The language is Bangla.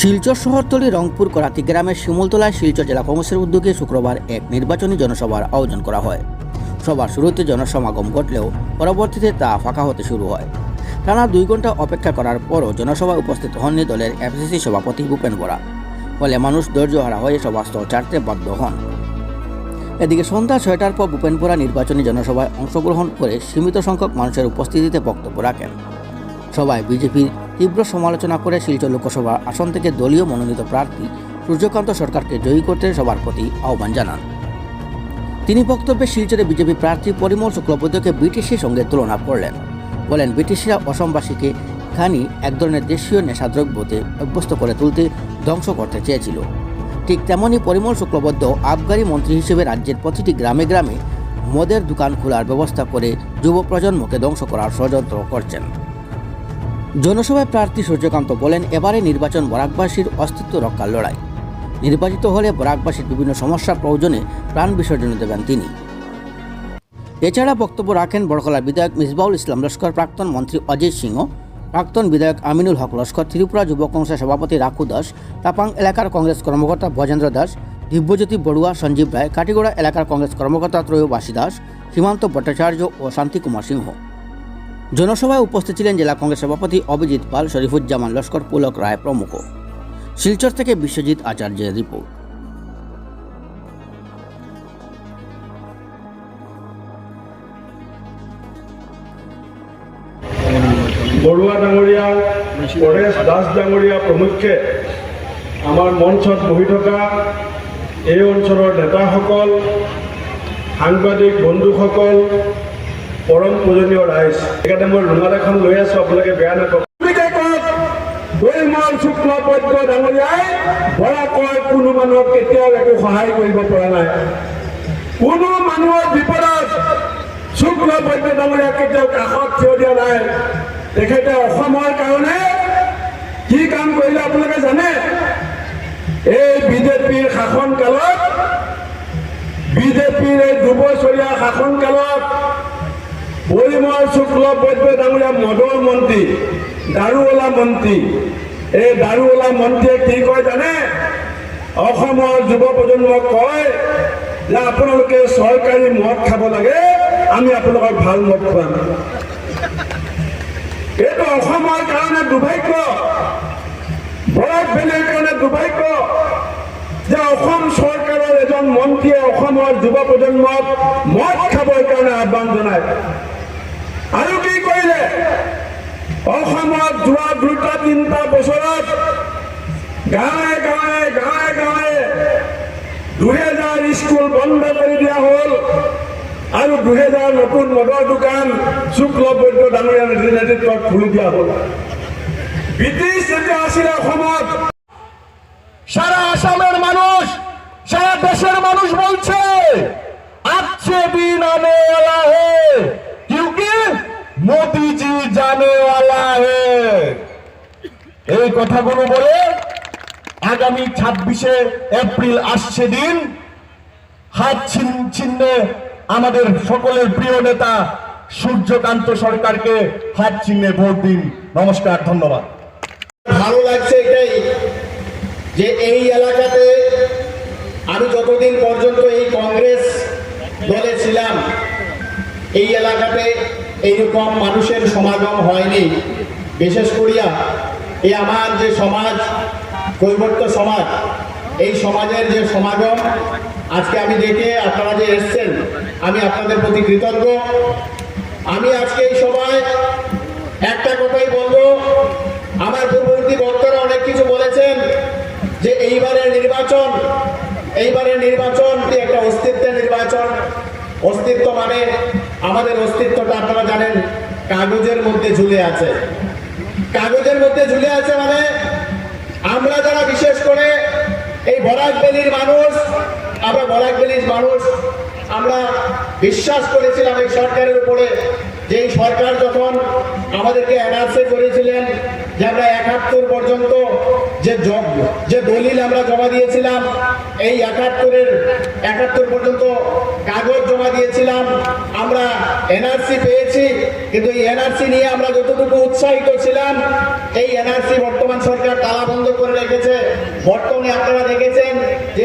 শিলচর শহরতলি, রংপুর, করাতি গ্রামের শিমুলতলায় শিলচর জেলা কংগ্রেসের উদ্যোগে শুক্রবার এক নির্বাচনী জনসভার আয়োজন করা হয়। সভার শুরুতে জনসমাগম ঘটলেও পরবর্তীতে তা ফাঁকা হতে শুরু হয়। টানা দুই ঘণ্টা অপেক্ষা করার পরও জনসভায় উপস্থিত হননি দলের এফসিসি সভাপতি ভূপেন বরা। ফলে মানুষ ধৈর্যহারা হয়ে সভাস্থল ছাড়তে বাধ্য হন। এদিকে সন্ধ্যা ছয়টার পর ভূপেন বোরা নির্বাচনী জনসভায় অংশগ্রহণ করে সীমিত সংখ্যক মানুষের উপস্থিতিতে বক্তব্য রাখেন। সবাই বিজেপির তীব্র সমালোচনা করে শিলচর লোকসভা আসন থেকে দলীয় মনোনীত প্রার্থী সূর্যকান্ত সরকারকে জয়ী করতে সবার প্রতি আহ্বান জানান। তিনি বক্তব্যে শিলচরে বিজেপি প্রার্থী পরিমল শুক্লবৈদ্যকে ব্রিটিশের সঙ্গে তুলনা করলেন। বলেন, ব্রিটিশরা অসমবাসীকে খানি এক ধরনের দেশীয় নেশাদ্রব্যতে অভ্যস্ত করে তুলতে ধ্বংস করতে চেয়েছিল। ঠিক তেমনই পরিমল শুক্লবৈদ্য আবগারি মন্ত্রী হিসেবে রাজ্যের প্রতিটি গ্রামে গ্রামে মদের দোকান খোলার ব্যবস্থা করে যুব প্রজন্মকে ধ্বংস করার ষড়যন্ত্র করছেন। জনসভায় প্রার্থী সূর্যকান্ত বলেন, এবারে নির্বাচন বরাকবাসীর অস্তিত্ব রক্ষার লড়াই। নির্বাচিত হলে বরাকবাসীর বিভিন্ন সমস্যার প্রয়োজনে প্রাণ বিসর্জন দেবেন তিনি। এছাড়া বক্তব্য রাখেন বড়কলার বিধায়ক মিসবাউল ইসলাম লস্কর, প্রাক্তন মন্ত্রী অজয় সিংহ, প্রাক্তন বিধায়ক আমিনুল হক লস্কর, ত্রিপুরা যুব কংগ্রেসের সভাপতি রাখু দাস, তাপাং এলাকার কংগ্রেস কর্মকর্তা ভজেন্দ্র দাস, দিব্যজ্যোতি বড়ুয়া, সঞ্জীব রায় কাটিগড়া এলাকার কংগ্রেস কর্মকর্তা ত্রয়োবাসী দাস সীমান্ত ভট্টাচার্য ও শান্তি কুমার সিংহ। জনসভায় উপস্থিত ছিলেন জেলা কংগ্রেস সভাপতি অভিজিৎ পাল, শরীফুজ্জামান লস্কর, পুলক রায় প্রমুখ। শিলচর থেকে বিশ্বজিৎ আচার্যের রিপোর্ট। বড়ুৱা ডাঙৰীয়া পৰেশ দাস ডাঙৰীয়া প্ৰমুখ্যে আমাৰ মঞ্চত বহি থকা এই অঞ্চলৰ নেতাসকল, সাংবাদিক বন্ধুসকল পৰম পূজনীয় ৰাইজ সেইকাৰণে মই ৰুমাল এখন লৈ আছোঁ, আপোনালোকে বেয়া নাপাব। দৈমল শুক্লবৈদ্য ডাঙৰীয়াই বৰাকৰ কোনো মানুহক কেতিয়াও একো সহায় কৰিব পৰা নাই। কোনো মানুহৰ বিপদত শুক্লবৈদ্য ডাঙৰীয়া কেতিয়াও কাষত থিয় দিয়া নাই। তেখেতে অসমৰ কাৰণে কি কাম কৰিলে আপোনালোকে জানে? এই বিজেপিৰ শাসনকালত, বিজেপিৰ এই দুবছৰীয়া শাসনকালত পৰিমল শুক্লবৈদ্য ডাঙৰীয়া মদৰ মন্ত্ৰী দাৰুৱালা মন্ত্ৰী। এই দাৰুৱালা মন্ত্ৰীয়ে কি কয় জানে? অসমৰ যুৱ প্ৰজন্মক কয় যে আপোনালোকে চৰকাৰী মদ খাব লাগে, আমি আপোনালোকক ভালো মদ খুৱাম। এইটো অসমৰ কাৰণে দুৰ্ভাগ্য। বৰাক ভেলীৰ কাৰণে দুৰ্ভাগ্য যে অসম চৰকাৰৰ এজন মন্ত্ৰীয়ে অসমৰ যুৱ প্ৰজন্মক মদ খাবৰ কাৰণে আহ্বান জনায়। আৰু কি কৰিলে? অসমত যোৱা দুটা, তিনিটা বছৰত গাঁৱে গাঁৱে গাঁৱে গাঁৱে দুহেজাৰ স্কুল বন্ধ কৰি দিয়া হ'ল আৰু দুহেজাৰ নতুন মদৰ দোকান শুক্ল বৈদ্য ডাঙৰীয়া নেতৃত্বত খুলি দিয়া হ'ল। ব্ৰিটিছ যেতিয়া আছিলে অসমত, সারা আসামের মানুষ, সারা দেশের মানুষ বলছে আচ্ছে দিন আনে আলা মোদিজি জানেওয়ালা হে। এই কথাগুলো বলে আগামী ছাব্বিশে এপ্রিল আসছে দিন, হাত ছিন্নে আমাদের সকলের প্রিয় নেতা সূর্যকান্ত সরকারকে হাত চিহ্নে ভোট দিন। নমস্কার, ধন্যবাদ। ভালো লাগছে এটাই যে এই এলাকাতে আমি যতদিন পর্যন্ত এই কংগ্রেস দলে ছিলাম, এই এলাকাতে এইরকম মানুষের সমাগম হয়নি। বিশেষ করিয়া এই আমার যে সমাজ, কৈবর্ত সমাজ, এই সমাজের যে সমাগম আজকে আমি দেখে আপনারা যে এসছেন, আমি আপনাদের প্রতি কৃতজ্ঞ। আমি আজকে এই সময় একটা কথাই বলব। আমার পূর্ববর্তী বক্তারা অনেক কিছু বলেছেন যে এইবারের নির্বাচন এইবারের নির্বাচন একটা অস্তিত্বের নির্বাচন। অস্তিত্ব মানে আমাদের অস্তিত্বটা আপনারা জানেন, কাগজের মধ্যে ঝুলে আছে। কাগজের মধ্যে ঝুলে আছে মানে আমরা যারা বিশেষ করে এই বরাক বেলির মানুষ, আমরা বরাক বেলির মানুষ, আমরা বিশ্বাস করেছিলাম এই সরকারের উপরে যে সরকার যখন আমাদেরকে এনআরসি করেছিলেন যে আমরা একাত্তর পর্যন্ত যে যে দলিল আমরা জমা দিয়েছিলাম, এই একাত্তরের, একাত্তর পর্যন্ত কাগজ জমা দিয়েছিলাম। আমরা এনআরসি পেয়েছি, কিন্তু এই এনআরসি নিয়ে আমরা যতটুকু উৎসাহিত ছিলাম, এই এনআরসি বর্তমান সরকার তালা বন্ধ করে রেখেছে। বর্তমানে আপনারা দেখেছেন যে